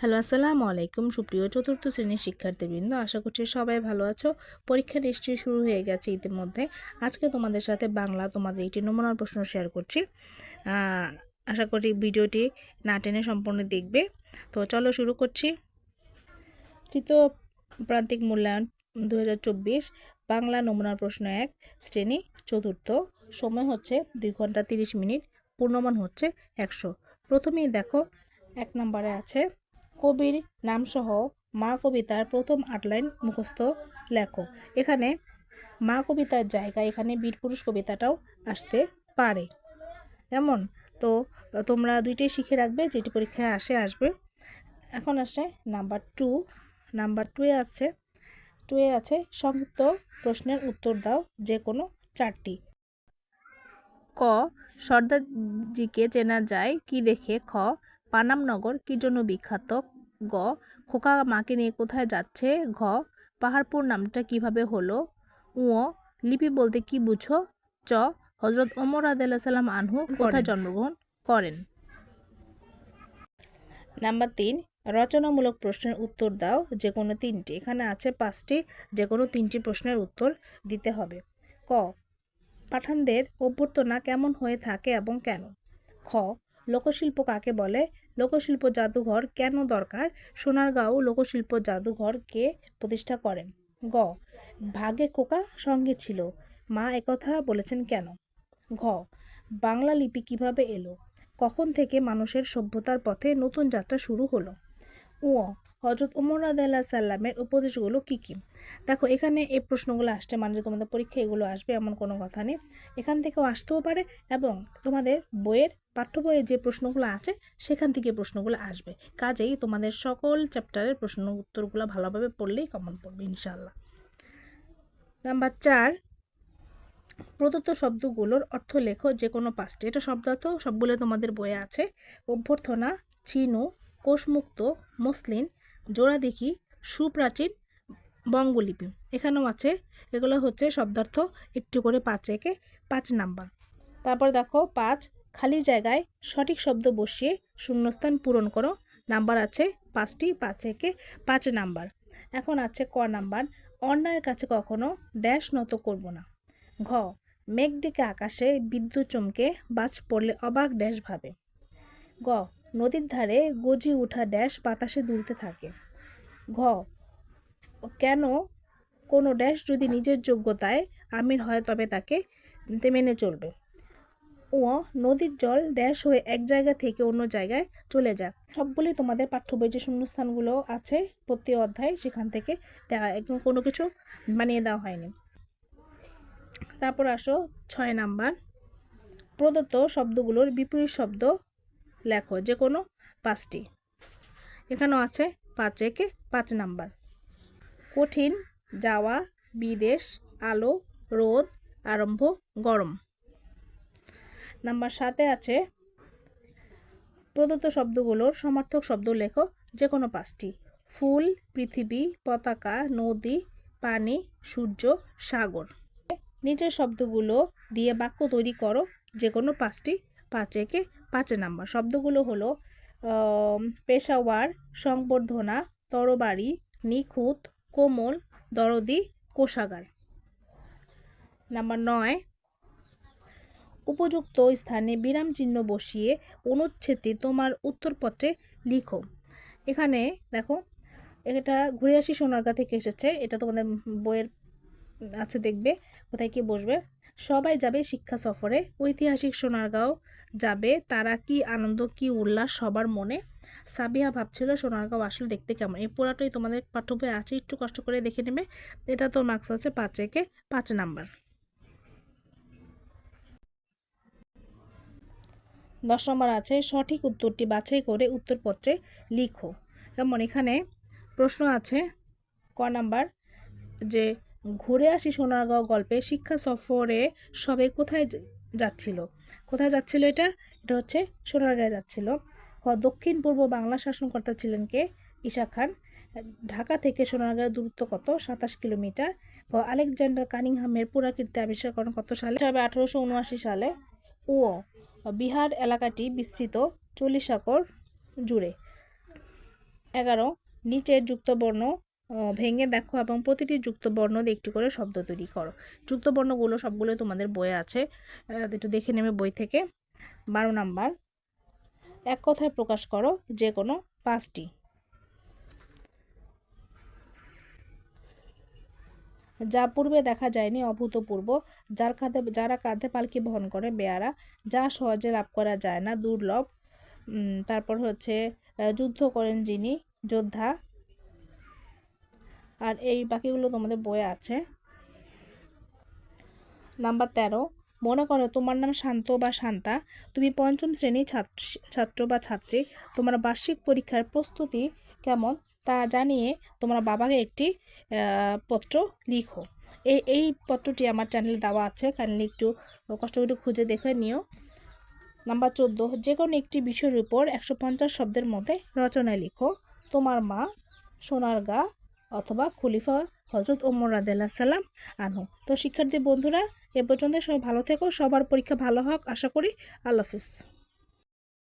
Hello, আসসালামু আলাইকুম। সুপ্রিয় চতুর্থ শ্রেণির শিক্ষার্থীবৃন্দ, আশা করছি সবাই ভালো আছো। পরীক্ষা নিশ্চয়ই শুরু হয়ে গেছে ইতিমধ্যে। আজকে তোমাদের সাথে বাংলা তোমাদের একটি নমুনার প্রশ্ন শেয়ার করছি। আশা করি ভিডিওটি না টেনে সম্পূর্ণ দেখবে। তো চলো শুরু করছি। তৃতীয় প্রান্তিক মূল্যায়ন দু হাজার চব্বিশ, বাংলা নমুনার প্রশ্ন এক, শ্রেণি চতুর্থ, সময় হচ্ছে দুই ঘণ্টা তিরিশ মিনিট, পূর্ণমান হচ্ছে একশো। প্রথমেই দেখো, এক নম্বরে আছে কবির নামসহ মা কবিতার প্রথম আটলাইন মুখস্থ লেখো। এখানে মা কবিতার জায়গায় এখানে বীরপুরুষ কবিতাটাও আসতে পারে। এমন, তো তোমরা দুইটাই শিখে রাখবে, যেটি পরীক্ষায় আসে, আসবে। এখন আসে নাম্বার টু। নাম্বার টুয়ে আছে টুয়ে আছে, সংক্ষিপ্ত প্রশ্নের উত্তর দাও যে কোনো চারটি। ক, সর্দারজিকে চেনা যায়, কি দেখে? খ পানামনগর কি জন্য বিখ্যাত? গ খোকা মাকে নিয়ে কোথায় যাচ্ছে? ঘ পাহাড়পুর নামটা কীভাবে হলো? উ লিপি বলতে কি বুঝো? চ হজরত ওমর আদাল্লাহ সাল্লাম আনহু কোথায় জন্মগ্রহণ করেন? নাম্বার তিন রচনামূলক প্রশ্নের উত্তর দাও যে কোনো তিনটি। এখানে আছে পাঁচটি যে কোনো তিনটি প্রশ্নের উত্তর দিতে হবে। ক পাঠানদের অভ্যর্থনা কেমন হয়ে থাকে এবং কেন? খ লোকশিল্প কাকে বলে? লোকশিল্প জাদুঘর কেন দরকার? সোনারগাঁও লোকশিল্প জাদুঘর কে প্রতিষ্ঠা করেন? গ. ভাগে কোকা সঙ্গে ছিল। মা একথা বলেছেন কেন? ঘ. বাংলা লিপি কীভাবে এলো? কখন থেকে মানুষের সভ্যতার পথে নতুন যাত্রা শুরু হলো? ও হজরত উমর আদাল্লাহ সাল্লামের উপদেশগুলো কী কী? দেখো, এখানে এই প্রশ্নগুলো আসছে মানে তোমাদের পরীক্ষা এগুলো আসবে, এমন কোনো কথা নেই। এখান থেকেও আসতেও পারে এবং তোমাদের বইয়ের, পাঠ্য বইয়ের যে প্রশ্নগুলো আছে, সেখান থেকে প্রশ্নগুলো আসবে। কাজেই তোমাদের সকল চ্যাপ্টারের প্রশ্ন উত্তরগুলো ভালোভাবে পড়লেই কমন পড়বে ইনশাল্লাহ নাম্বার চার, প্রদত্ত শব্দগুলোর অর্থ লেখো, যে কোনো পাঁচটি। এটা শব্দার্থ সবগুলো তোমাদের বইয়ে আছে। অভ্যর্থনা চিনু কোষমুক্ত, মসলিন জোড়া দেখি, সুপ্রাচীন বঙ্গলিপি। এখানেও আছে, এগুলো হচ্ছে শব্দার্থ, একটু করে পাঁচ একে পাঁচ নাম্বার। তারপর দেখো, পাঁচ, খালি জায়গায় সঠিক শব্দ বসিয়ে শূন্যস্থান পূরণ করো, নাম্বার আছে পাঁচটি, পাঁচ একে পাঁচ নাম্বার। এখন আছে ক নাম্বার, অন্যায়ের কাছে কখনো ড্যাশ নত করব না। ঘ, মেঘ ডেকে আকাশে বিদ্যুৎ চমকে বাজ পড়লে অবাক ড্যাশ ভাবে। গ নদীর ধারে গজি ওঠা ড্যাশ বাতাসে দুলতে থাকে। ঘ, কেন কোনো ড্যাশ যদি নিজের যোগ্যতায় আমির হয় তবে তাকে মেনে চলবে? ও নদীর জল ড্যাশ হয়ে এক জায়গা থেকে অন্য জায়গায় চলে যাক সবগুলি তোমাদের পাঠ্য বই যে শূন্যস্থানগুলো আছে প্রতি অধ্যায় সেখান থেকে দেওয়া একদম কোনো কিছু বানিয়ে দেওয়া হয়নি। তারপর আসো ছয় নাম্বার। প্রদত্ত শব্দগুলোর বিপরীত শব্দ লেখো, যে কোনো পাঁচটি। এখানেও আছে পাঁচ একে পাঁচ নাম্বার। কঠিন, যাওয়া, বিদেশ, আলো, রোদ, আরম্ভ, গরম। নাম্বার সাতে আছে প্রদত্ত শব্দগুলোর সমার্থক শব্দ লেখো, যে কোনো পাঁচটি। ফুল, পৃথিবী, পতাকা, নদী, পানি, সূর্য, সাগর। নিচের শব্দগুলো দিয়ে বাক্য তৈরি করো, যে কোনো পাঁচটি, পাঁচ একে পাঁচ নাম্বার। শব্দগুলো হলো পেশাওয়ার, সংবর্ধনা, তরবারি, নিখুঁত, কোমল, দরদি, কোষাগার। নাম্বার নয়, উপযুক্ত স্থানে বিরাম চিহ্ন বসিয়ে অনুচ্ছেদটি তোমার উত্তরপত্রে লিখো। এখানে দেখো, এটা ঘুরে আসি সোনারগা থেকে এসেছে। এটা তোমাদের বইয়ের, আছে দেখবে, কোথায় কি বসবে। সবাই যাবে শিক্ষা সফরে। ঐতিহাসিক সোনারগাঁও যাবে। তারা কি আনন্দ, কি উল্লাস সবার মনে? সাবিয়া ভাবছিল সোনারগাঁও আসলে দেখতে কেমন। এই পুরাটাই তোমাদের পাঠ্য বই আছে, একটু কষ্ট করে দেখে নেবে। এটা তো মার্কস আছে পাঁচ একে পাঁচ নাম্বার। দশ নম্বর আছে, সঠিক উত্তরটি বাছাই করে উত্তরপত্রে লিখো। যেমন এখানে প্রশ্ন আছে ক নাম্বার যে ঘুরে আসি সোনারগাঁও গল্পে। শিক্ষা সফরে সবে কোথায় যাচ্ছিল? কোথায় যাচ্ছিল এটা? এটা হচ্ছে সোনারগাঁয়ে যাচ্ছিল। দক্ষিণ পূর্ব বাংলা শাসনকর্তা ছিলেন কে? ঈশা খান। ঢাকা থেকে সোনারগাঁয়ের দূরত্ব কত? সাতাশ কিলোমিটার। আলেকজান্ডার কানিংহামের পুরাকীর্তি আবিষ্কার করেন কত সালে? হবে আঠারোশো উনআশি সালে। ও বিহার এলাকাটি বিস্তৃত চল্লিশ একর জুড়ে। এগারো নিচের যুক্ত বর্ণ আহ, ভেঙে দেখো এবং প্রতিটি যুক্ত বর্ণ দিয়ে একটু করে শব্দ তৈরি করো। যুক্ত বর্ণগুলো সবগুলো তোমাদের বইয়ে আছে। একটু দেখে নেবে বই থেকে। বারো নাম্বার। এক কথায় প্রকাশ করো যে কোনো পাঁচটি। যা পূর্বে দেখা যায়নি, অভূতপূর্ব। যার কাঁধে যারা কাঁধে পালকি বহন করে বেয়ারা, যা সহজে লাভ করা যায় না, দুর্লভ। তারপর হচ্ছে যুদ্ধ করেন যিনি, যোদ্ধা। আর এই বাকিগুলো তোমাদের বইয়ে আছে। নাম্বার তেরো, মনে করো তোমার নাম শান্ত বা শান্তা, তুমি পঞ্চম শ্রেণির ছাত্র ছাত্র বা ছাত্রী, তোমার বার্ষিক পরীক্ষার প্রস্তুতি কেমন তা জানিয়ে তোমার বাবাকে একটি পত্র লিখো। এই এই পত্রটি আমার চ্যানেলে দেওয়া আছে কাইন্ডলি একটু কষ্ট করে খুঁজে দেখে নিও। নাম্বার চোদ্দ যে কোনো একটি বিষয়ের উপর একশো পঞ্চাশ শব্দের মধ্যে রচনা লিখো। তোমার মা সোনার গা অথবা খলিফা হজরত ওমর রাদিয়াল্লাহু সাল্লাম আনহু। তো শিক্ষার্থী বন্ধুরা, এ পর্যন্ত সবাই ভালো থেকো, সবার পরীক্ষা ভালো হোক। আশা করি আল্লাহ হাফিজ।